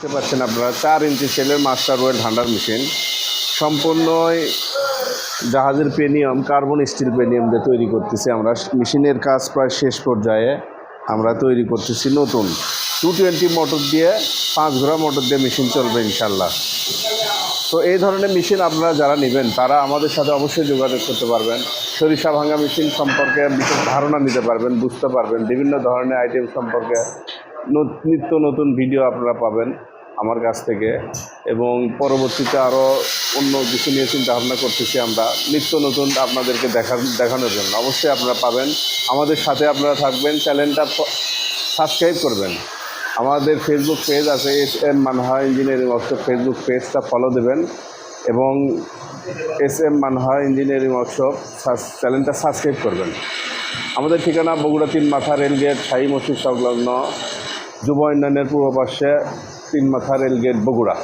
দেখতে পাচ্ছেন আপনারা, চার ইঞ্চি সেলের মাস্টার ওয়েল হান্ডার মেশিন। সম্পূর্ণই জাহাজের পেনিয়াম, কার্বন স্টিল পেনিয়াম দিয়ে তৈরি করতেছি আমরা। মেশিনের কাজ প্রায় শেষ পর্যায়ে আমরা তৈরি করতেছি নতুন। টু টোয়েন্টি মোটর দিয়ে, পাঁচ ঘোড়া মোটর দিয়ে মেশিন চলবে ইনশাল্লাহ তো এই ধরনের মেশিন আপনারা যারা নেবেন, তারা আমাদের সাথে অবশ্যই যোগাযোগ করতে পারবেন। সরিষা ভাঙা মেশিন সম্পর্কে বিশেষ ধারণা নিতে পারবেন, বুঝতে পারবেন। বিভিন্ন ধরনের আইটেম সম্পর্কে নিত্য নতুন ভিডিও আপনারা পাবেন আমার কাছ থেকে। এবং পরবর্তীতে আরও অন্য কিছু নিয়ে চিন্তা ভাবনা করতেছি আমরা, নিত্য নতুন আপনাদেরকে দেখা দেখানোর জন্য। অবশ্যই আপনারা পাবেন। আমাদের সাথে আপনারা থাকবেন, চ্যানেলটা সাবস্ক্রাইব করবেন। আমাদের ফেসবুক পেজ আছে S M Manha engineering workshop Facebook পেজটা ফলো দেবেন। এবং S M Manha engineering workshop চ্যানেলটা সাবস্ক্রাইব করবেন। আমাদের ঠিকানা বগুড়া তিন মাথা রেলগেট, শাহী মসজিদ সংলগ্ন যুব উন্নয়নের পূর্ব পাশে তিন মাথা রেলগেট বগুড়া।